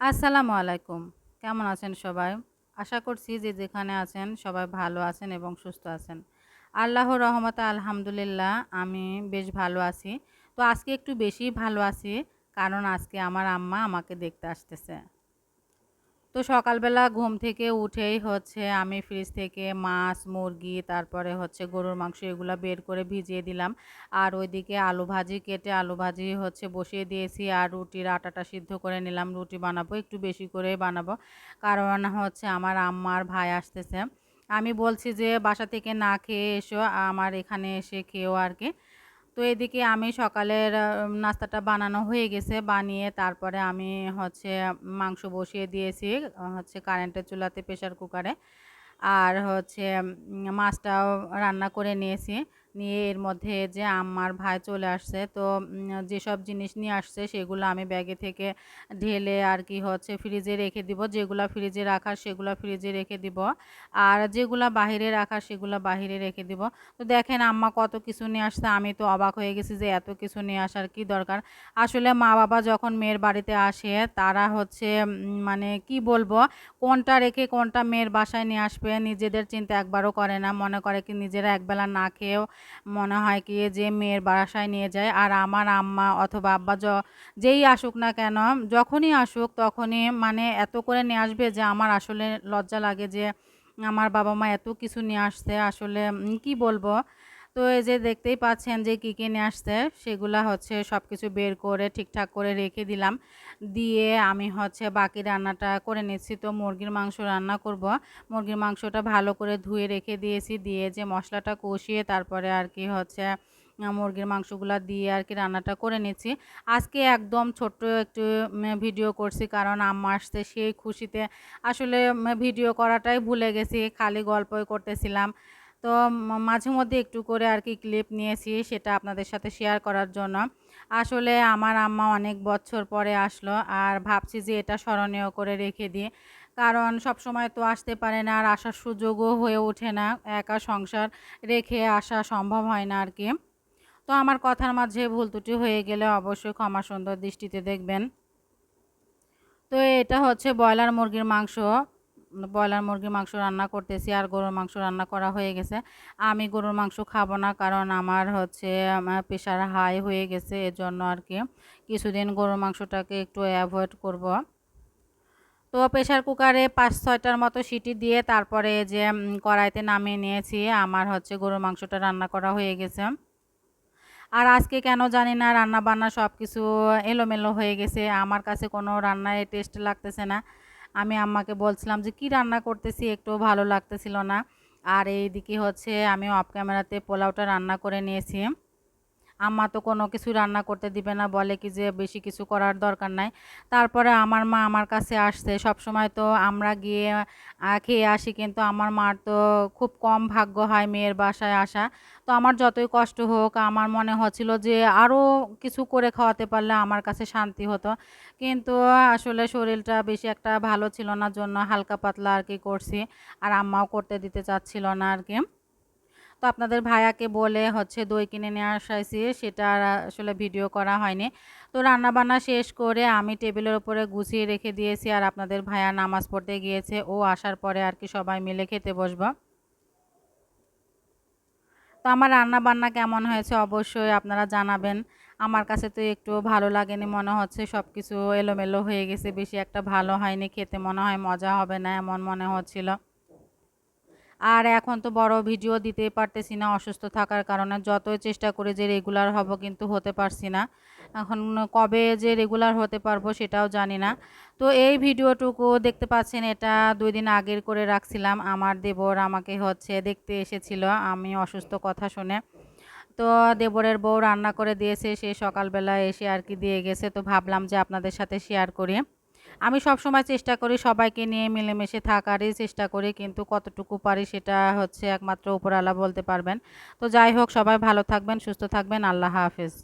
আসসালামু আলাইকুম। কেমন আছেন সবাই? আশা করছি যে যেখানে আছেন সবাই ভালো আছেন এবং সুস্থ আছেন। আল্লাহ রহমত আলহামদুলিল্লাহ আমি বেশ ভালো আছি। তো আজকে একটু বেশি ভালো আছি, কারণ আজকে আমার আম্মা আমাকে দেখতে আসতেছে। তো সকালবেলা ঘুম থেকে উঠেই হচ্ছে আমি ফ্রিজ থেকে মাছ, মুরগি, তারপরে হচ্ছে গরুর মাংস এগুলো বের করে ভিজিয়ে দিলাম। আর ওইদিকে আলু ভাজি কেটে আলু ভাজি হচ্ছে বসিয়ে দিয়েছি আর রুটির আটাটা সিদ্ধ করে নিলাম। রুটি বানাবো, একটু বেশি করে বানাবো। কারণ হচ্ছে আমার আম্মার ভাই আসতেছে। আমি বলছি যে, বাসা থেকে না খেয়ে এসো, আমার এখানে এসে খেয়েও আর কি। তো এদিকে আমি সকালের নাস্তাটা বানানো হয়ে গেছে। বানিয়ে তারপরে আমি হচ্ছে মাংস বসিয়ে দিয়েছি, হচ্ছে কারেন্টের চুলাতে প্রেশার কুকারে আর হচ্ছে মাছটাও রান্না করে নিয়েছি। নিয়ে এর মধ্যে যে আমার ভাই চলে আসছে, তো যেসব জিনিস নিয়ে আসছে সেগুলো আমি ব্যাগে থেকে ঢেলে আর কি হচ্ছে ফ্রিজে রেখে দিব। যেগুলো ফ্রিজে রাখার সেগুলো ফ্রিজে রেখে দিব। আর যেগুলো বাহিরে রাখার সেগুলো বাহিরে রেখে দিব। তো দেখেন আম্মা কত কিছু নিয়ে আসছে, আমি তো অবাক হয়ে গেছি যে এত কিছু নিয়ে আসার কি দরকার। আসলে মা বাবা যখন মেয়ের বাড়িতে আসে, তারা হচ্ছে মানে কি বলব, কোনটা রেখে কোনটা মেয়ের বাসায় নিয়ে আসবে, নিজেদের চিন্তা একবারও করে না। মনে করে কি নিজেরা একবেলা না খেয়েও মনে হয় কি যে মেয়ের বাসায় নিয়ে যায় আর আমার আম্মা অথবা আব্বা য, যেই আসুক না কেন, যখনই আসুক তখনই মানে এত করে নিয়ে আসবে যে আমার আসলে লজ্জা লাগে যে আমার বাবা মা এত কিছু নিয়ে আসছে আসলে কি বলব? তো এই যে দেখতেই পাচ্ছেন যে কী কী নিয়ে আসছে, সেগুলা হচ্ছে সব কিছু বের করে ঠিকঠাক করে রেখে দিলাম। দিয়ে আমি হচ্ছে বাকি রান্নাটা করে নিচ্ছি। তো মুরগির মাংস রান্না করব। মুরগির মাংসটা ভালো করে ধুয়ে রেখে দিয়েছি। দিয়ে যে মশলাটা কষিয়ে তারপরে আর কি হচ্ছে মুরগির মাংসগুলা দিয়ে আর কি রান্নাটা করে নিচ্ছি। আজকে একদম ছোট্ট একটু ভিডিও করছি। কারণ আম্মা আসতে সেই খুশিতে আসলে ভিডিও করাটাই ভুলে গেছি। খালি গল্পই করতেছিলাম। তো মাঝে মধ্যে একটু করে আর কি ক্লিপ নিয়েছি সেটা আপনাদের সাথে শেয়ার করার জন্য। আসলে আমার আম্মা অনেক বছর পরে আসলো আর ভাবছি যে এটা স্মরণীয় করে রেখে দিই। কারণ সব সময় তো আসতে পারে না আর আসার সুযোগও হয়ে ওঠে না। একা সংসার রেখে আসা সম্ভব হয় না আর কি। তো আমার কথার মাঝে ভুল ত্রুটি হয়ে গেলে অবশ্যই ক্ষমা সুন্দর দৃষ্টিতে দেখবেন। তো এটা হচ্ছে ব্রয়লার মুরগির মাংস। ব্রয়লার মুরগির মাংস রান্না করতেছি আর গরুর মাংস রান্না করা হয়ে গেছে। আমি গরুর মাংস খাব না কারণ আমার হচ্ছে আমার প্রেশার হাই হয়ে গেছে এর জন্য আর কি কিছুদিন গরুর মাংসটাকে একটু অ্যাভয়েড করব। তো প্রেশার কুকারে পাঁচ ছয়টার মতো সিটি দিয়ে তারপরে যে কড়াইতে নামিয়ে নিয়েছি, আমার হচ্ছে গরুর মাংসটা রান্না করা হয়ে গেছে। আর আজকে কেন জানি না রান্না বান্না সব কিছু এলোমেলো হয়ে গেছে, আমার কাছে কোনো রান্নায় টেস্ট লাগতেছে না। আমি আম্মাকে বলছিলাম যে, কি রান্না করতেছি? একটু ভালো লাগতেছিল না। আর এইদিকে হচ্ছে আমি অফ ক্যামেরাতে পোলাওটা রান্না করে নিয়েছি। আম্মা তো কোনো কিছু রান্না করতে দিবে না, বলে কি যে বেশি কিছু করার দরকার নাই। তারপরে আমার মা আমার কাছে আসছে সব সময় তো আমরা গিয়ে খেয়ে আসি, কিন্তু আমার মার তো খুব কম ভাগ্য হয় মেয়ের বাসায় আসা। তো আমার যতই কষ্ট হোক, আমার মনে হচ্ছিল যে আরও কিছু করে খাওয়াতে পারলে আমার কাছে শান্তি হতো। কিন্তু আসলে শরীরটা বেশি একটা ভালো ছিল না, জন্য হালকা পাতলা আর কি করছি। আর আম্মাও করতে দিতে চাচ্ছিল না আর কি। তো আপনাদের ভাইয়াকে বলে হচ্ছে দই কিনে নিয়ে আসাইছি, সেটা আসলে ভিডিও করা হয়নি। তো রান্নাবান্না শেষ করে আমি টেবিলের উপরে গুছিয়ে রেখে দিয়েছি আর আপনাদের ভাইয়া নামাজ পড়তে গিয়েছে। ও আসার পরে আর কি সবাই মিলে খেতে বসবো। তো আমার রান্না বান্না কেমন হয়েছে অবশ্যই আপনারা জানাবেন। আমার কাছে তো একটু ভালো লাগেনি, মনে হচ্ছে সব কিছু এলোমেলো হয়ে গেছে, বেশি একটা ভালো হয়নি, খেতে মনে হয় মজা হবে না, এমন মনে হচ্ছিল। আর এখন তো বড় ভিডিও দিতেই পারতেছি না অসুস্থ থাকার কারণে। যতই চেষ্টা করে যে রেগুলার হব কিন্তু হতে পারছি না। এখন কবে যে রেগুলার হতে পারব সেটাও জানি না। তো এই ভিডিওটুকু দেখতে পাচ্ছেন, এটা দুই দিন আগের করে রাখছিলাম। আমার দেবর আমাকে হচ্ছে দেখতে এসেছিল, আমি অসুস্থ কথা শুনে। তো দেবরের বউ রান্না করে দিয়েছে, সে সকালবেলা এসে আর কি দিয়ে গেছে। তো ভাবলাম যে আপনাদের সাথে শেয়ার করি। আমি সব সময় চেষ্টা করি সবাইকে নিয়ে মিলেমিশে থাকারই চেষ্টা করি, কিন্তু কতটুকু পারি সেটা হচ্ছে একমাত্র উপরালা বলতে পারবেন। তো যাই হোক, সবাই ভালো থাকবেন, সুস্থ থাকবেন, আল্লাহ হাফেজ।